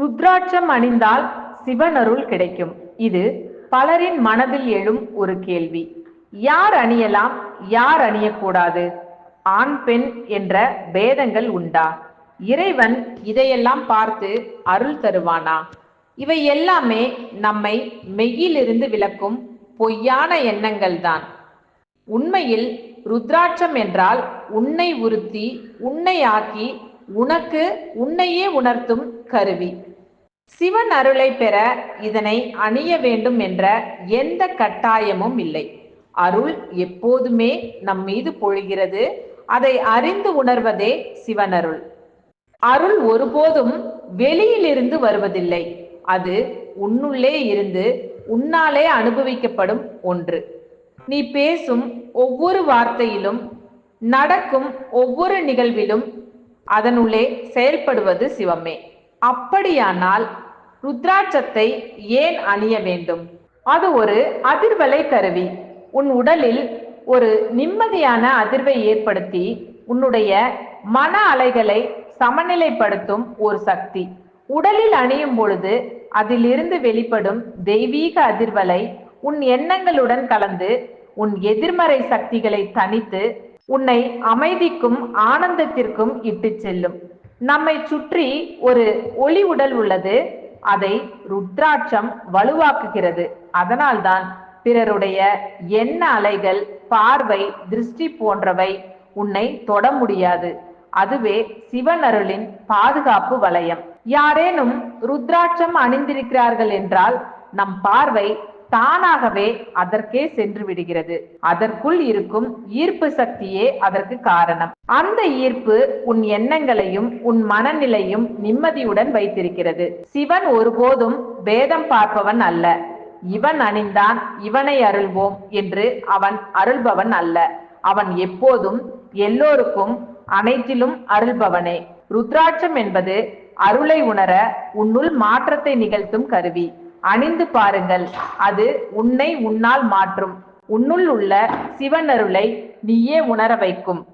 ருத்ராட்சம் அணிந்தால் சிவனருள் கிடைக்கும். இது பலரின் மனதில் எழும் ஒரு கேள்வி. யார் அணியலாம் யார் அணியக்கூடாது? ஆண் பெண் என்ற பேதங்கள் உண்டா? இறைவன் இதையெல்லாம் பார்த்து அருள் தருவானா? இவை எல்லாமே நம்மை மெய்யிலிருந்து விளக்கும் பொய்யான எண்ணங்கள் தான் உண்மையில் ருத்ராட்சம் என்றால் உன்னை உறுத்தி உன்னை ஆக்கி உனக்கு உன்னையே உணர்த்தும் கருவி. சிவன் அருளை பெற இதனை அணிய வேண்டும் என்ற எந்த கட்டாயமும் இல்லை. அருள் எப்போதுமே நம் மீது பொழிகிறது. அதை அறிந்து உணர்வதே சிவனருள் அருள் ஒருபோதும் வெளியிலிருந்து வருவதில்லை. அது உன்னுள்ளே இருந்து உன்னாலே அனுபவிக்கப்படும் ஒன்று. நீ பேசும் ஒவ்வொரு வார்த்தையிலும் நடக்கும் ஒவ்வொரு நிகழ்விலும் அதனுள்ளே செயல்படுவது சிவமே. அப்படியானால் ருத்ராட்சத்தை ஏன் அணிய வேண்டும்? அது ஒரு அதிர்வலை கருவி. உன் உடலில் ஒரு நிம்மதியான அதிர்வை ஏற்படுத்தி உன்னுடைய மன அலைகளை சமநிலைப்படுத்தும் ஒரு சக்தி. உடலில் அணியும் பொழுது அதிலிருந்து வெளிப்படும் தெய்வீக அதிர்வலை உன் எண்ணங்களுடன் கலந்து உன் எதிர்மறை சக்திகளை தனித்து உன்னை அமைதிக்கும் ஆனந்தத்திற்கும் இட்டுச் செல்லும். நம்மை சுற்றி ஒரு ஒளி உடல் உள்ளது. அதை ருத்ராட்சம் வலுவாக்குகிறது. அதனால்தான் பிறருடைய எண்ண அலைகள் பார்வை திருஷ்டி போன்றவை உன்னை தொட முடியாது. அதுவே சிவனருளின் பாதுகாப்பு வளையம் யாரேனும் ருத்ராட்சம் அணிந்திருக்கிறார்கள் என்றால் நம் பார்வை தானாகவே அதற்கே சென்று விடுகிறது. அதற்குள் இருக்கும் ஈர்ப்பு சக்தியே அதற்கு காரணம். அந்த ஈர்ப்பு உன் எண்ணங்களையும் உன் மனநிலையும் நிம்மதியுடன் வைத்திருக்கிறது. சிவன் ஒருபோதும் பேதம் பார்ப்பவன் அல்ல. இவன் அணிந்தான் இவனை அருள்வோம் என்று அவன் அருள்பவன் அல்ல. அவன் எப்போதும் எல்லோருக்கும் அனைத்திலும் அருள்பவனே. ருத்ராட்சம் என்பது அருளை உணர உன்னுள் மாற்றத்தை நிகழ்த்தும் கருவி. அணிந்து பாருங்கள். அது உன்னை உன்னால் மாற்றும். உன்னுள் உள்ள சிவனருளை நீயே உணர வைக்கும்.